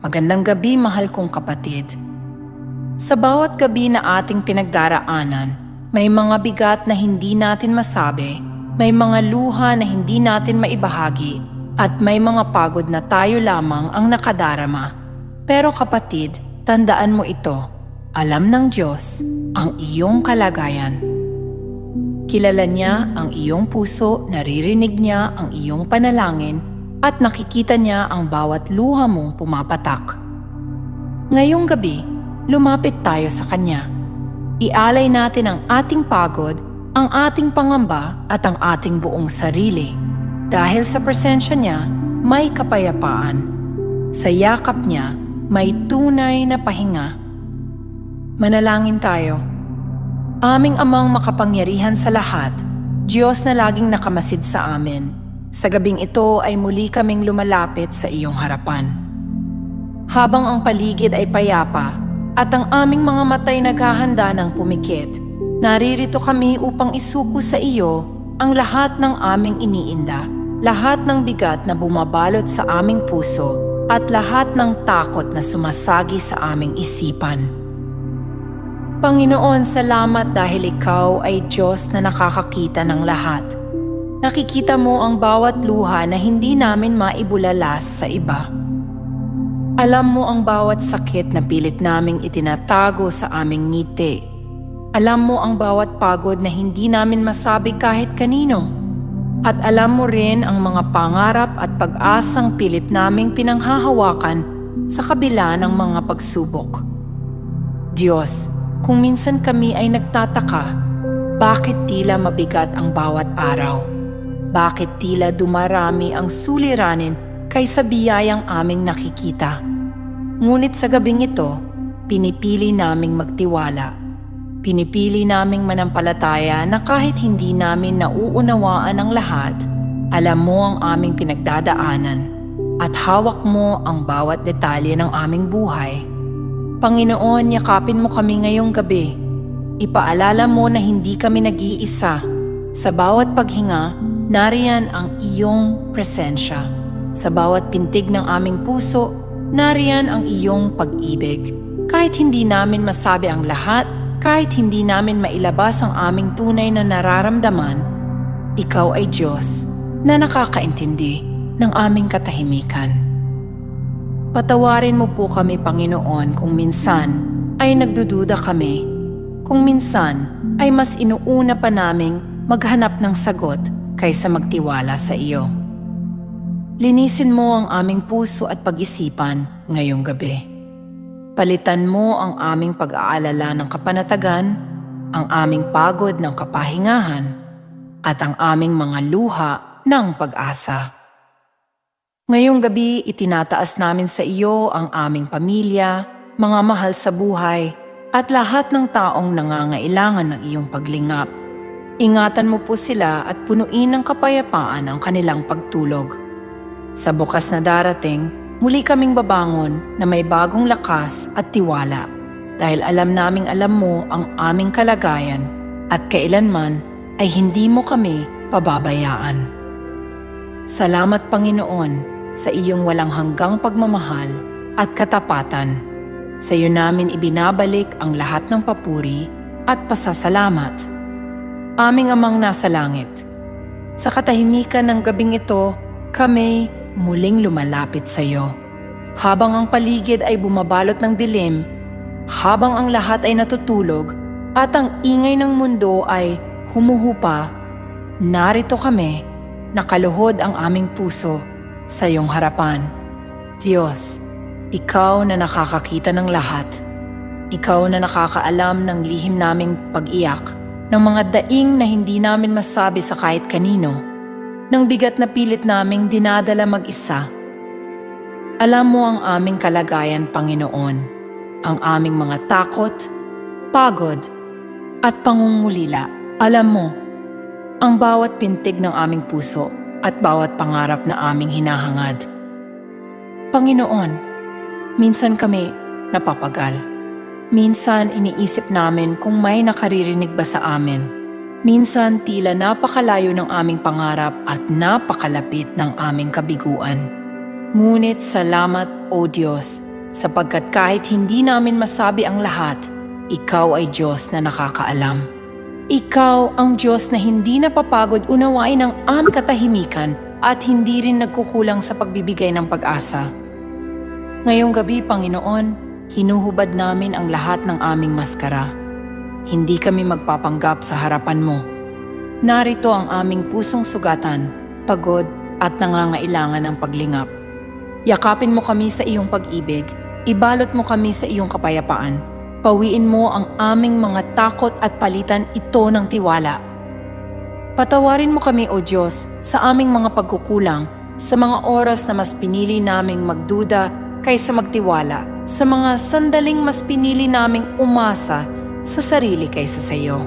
Magandang gabi, mahal kong kapatid. Sa bawat gabi na ating pinagdaraanan, may mga bigat na hindi natin masabi, may mga luha na hindi natin maibahagi, at may mga pagod na tayo lamang ang nakadarama. Pero kapatid, tandaan mo ito. Alam ng Diyos ang iyong kalagayan. Kilala niya ang iyong puso, naririnig niya ang iyong panalangin, at nakikita niya ang bawat luha mong pumapatak. Ngayong gabi, lumapit tayo sa Kanya. Ialay natin ang ating pagod, ang ating pangamba at ang ating buong sarili. Dahil sa presensya niya, may kapayapaan. Sa yakap niya, may tunay na pahinga. Manalangin tayo. Aming amang makapangyarihan sa lahat, Diyos na laging nakamasid sa amin. Sa gabing ito ay muli kaming lumalapit sa iyong harapan. Habang ang paligid ay payapa at ang aming mga matay naghahanda ng pumikit, naririto kami upang isuko sa iyo ang lahat ng aming iniinda, lahat ng bigat na bumabalot sa aming puso at lahat ng takot na sumasagi sa aming isipan. Panginoon, salamat dahil ikaw ay Diyos na nakakakita ng lahat. Nakikita mo ang bawat luha na hindi namin maibulalas sa iba. Alam mo ang bawat sakit na pilit naming itinatago sa aming ngiti. Alam mo ang bawat pagod na hindi namin masabi kahit kanino. At alam mo rin ang mga pangarap at pag-asang pilit naming pinanghahawakan sa kabila ng mga pagsubok. Diyos, kung minsan kami ay nagtataka, bakit tila mabigat ang bawat araw? Bakit tila dumarami ang suliranin kaysa biyayang aming nakikita? Ngunit sa gabing ito, pinipili naming magtiwala. Pinipili naming manampalataya na kahit hindi namin nauunawaan ang lahat, alam mo ang aming pinagdadaanan at hawak mo ang bawat detalye ng aming buhay. Panginoon, yakapin mo kami ngayong gabi. Ipaalala mo na hindi kami nag-iisa. Sa bawat paghinga, nariyan ang iyong presensya. Sa bawat pintig ng aming puso, nariyan ang iyong pag-ibig. Kahit hindi namin masabi ang lahat, kahit hindi namin mailabas ang aming tunay na nararamdaman, ikaw ay Diyos na nakakaintindi ng aming katahimikan. Patawarin mo po kami, Panginoon, kung minsan ay nagdududa kami. Kung minsan ay mas inuuna pa naming maghanap ng sagot kaysa magtiwala sa iyo. Linisin mo ang aming puso at pag-isipan ngayong gabi. Palitan mo ang aming pag-aalala ng kapanatagan, ang aming pagod ng kapahingahan, at ang aming mga luha ng pag-asa. Ngayong gabi, itinataas namin sa iyo ang aming pamilya, mga mahal sa buhay, at lahat ng taong nangangailangan ng iyong paglingap. Ingatan mo po sila at punuin ng kapayapaan ang kanilang pagtulog. Sa bukas na darating, muli kaming babangon na may bagong lakas at tiwala dahil alam naming alam mo ang aming kalagayan at kailanman ay hindi mo kami pababayaan. Salamat Panginoon sa iyong walang hanggang pagmamahal at katapatan. Sa iyo namin ibinabalik ang lahat ng papuri at pasasalamat. Aming amang nasa langit. Sa katahimikan ng gabing ito, kami muling lumalapit sa iyo. Habang ang paligid ay bumabalot ng dilim, habang ang lahat ay natutulog, at ang ingay ng mundo ay humuhupa, narito kami, nakaluhod ang aming puso sa iyong harapan. Diyos, Ikaw na nakakakita ng lahat. Ikaw na nakakaalam ng lihim naming pag-iyak, ng mga daing na hindi namin masabi sa kahit kanino, ng bigat na pilit naming dinadala mag-isa. Alam mo ang aming kalagayan, Panginoon, ang aming mga takot, pagod, at pangungulila. Alam mo, ang bawat pintig ng aming puso at bawat pangarap na aming hinahangad. Panginoon, minsan kami napapagal. Minsan iniisip namin kung may nakaririnig ba sa amin. Minsan tila napakalayo ng aming pangarap at napakalapit ng aming kabiguan. Ngunit salamat, O Diyos, sapagkat kahit hindi namin masabi ang lahat, ikaw ay Diyos na nakakaalam. Ikaw ang Diyos na hindi napapagod unawain ang aming katahimikan at hindi rin nagkukulang sa pagbibigay ng pag-asa. Ngayong gabi, Panginoon, hinuhubad namin ang lahat ng aming maskara. Hindi kami magpapanggap sa harapan mo. Narito ang aming pusong sugatan, pagod at nangangailangan ng paglingap. Yakapin mo kami sa iyong pag-ibig, ibalot mo kami sa iyong kapayapaan. Pawiin mo ang aming mga takot at palitan ito ng tiwala. Patawarin mo kami, O Diyos, sa aming mga pagkukulang, sa mga oras na mas pinili naming magduda kaysa magtiwala, sa mga sandaling mas pinili naming umasa sa sarili kaysa sa iyo.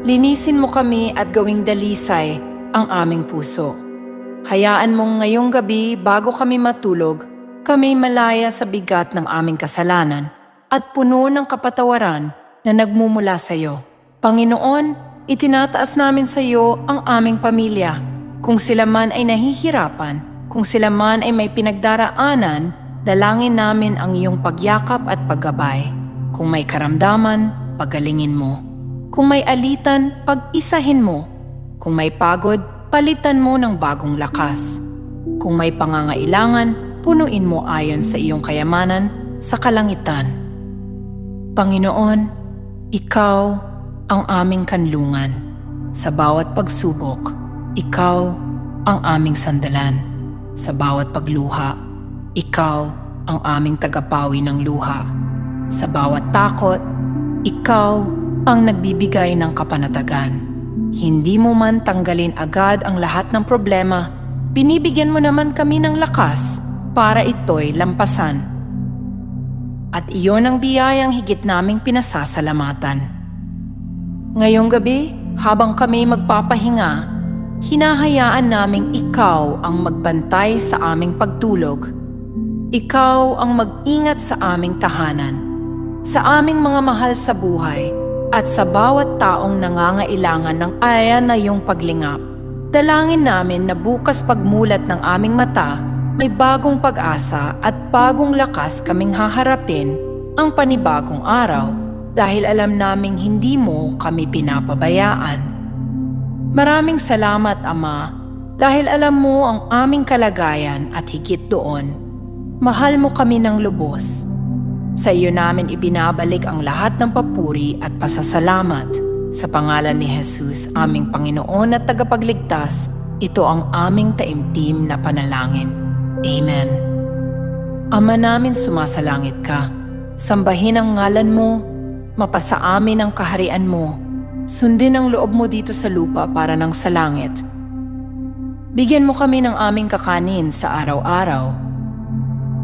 Linisin mo kami at gawing dalisay ang aming puso. Hayaan mong ngayong gabi bago kami matulog, kami malaya sa bigat ng aming kasalanan at puno ng kapatawaran na nagmumula sa iyo. Panginoon, itinataas namin sa iyo ang aming pamilya. Kung sila man ay nahihirapan, kung sila man ay may pinagdaraanan, dalangin namin ang iyong pagyakap at paggabay. Kung may karamdaman, pagalingin mo. Kung may alitan, pag-isahin mo. Kung may pagod, palitan mo ng bagong lakas. Kung may pangangailangan, punuin mo ayon sa iyong kayamanan sa kalangitan. Panginoon, Ikaw ang aming kanlungan. Sa bawat pagsubok, Ikaw ang aming sandalan. Sa bawat pagluha, Ikaw ang aming tagapawi ng luha. Sa bawat takot, Ikaw ang nagbibigay ng kapanatagan. Hindi mo man tanggalin agad ang lahat ng problema, binibigyan mo naman kami ng lakas para ito'y lampasan. At iyon ang biyayang higit naming pinasasalamatan. Ngayong gabi, habang kami magpapahinga, hinahayaan naming ikaw ang magbantay sa aming pagtulog. Ikaw ang mag-ingat sa aming tahanan, sa aming mga mahal sa buhay, at sa bawat taong nangangailangan ng aya na iyong paglingap. Dalangin namin na bukas pagmulat ng aming mata, may bagong pag-asa at bagong lakas kaming haharapin ang panibagong araw dahil alam naming hindi mo kami pinapabayaan. Maraming salamat, Ama, dahil alam mo ang aming kalagayan at higit doon. Mahal mo kami ng lubos. Sa iyo namin ibinabalik ang lahat ng papuri at pasasalamat. Sa pangalan ni Jesus, aming Panginoon at tagapagligtas, ito ang aming taimtim na panalangin. Amen. Ama namin sumasalangit ka. Sambahin ang ngalan mo, mapasa amin ang kaharian mo. Sundin ang loob mo dito sa lupa para ng sa langit. Bigyan mo kami ng aming kakanin sa araw-araw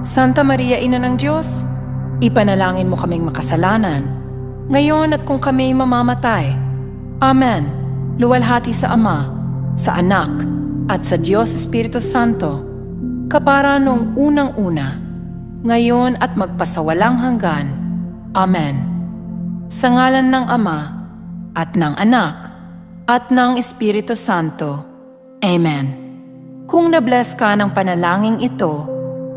Santa Maria Ina ng Diyos, ipanalangin mo kaming makasalanan, ngayon at kung kami mamamatay. Amen. Luwalhati sa Ama, sa Anak, at sa Diyos Espiritu Santo, kapara nung unang-una, ngayon at magpasawalang hanggan. Amen. Sa ngalan ng Ama, at ng Anak, at ng Espiritu Santo. Amen. Kung nabless ka ng panalangin ito,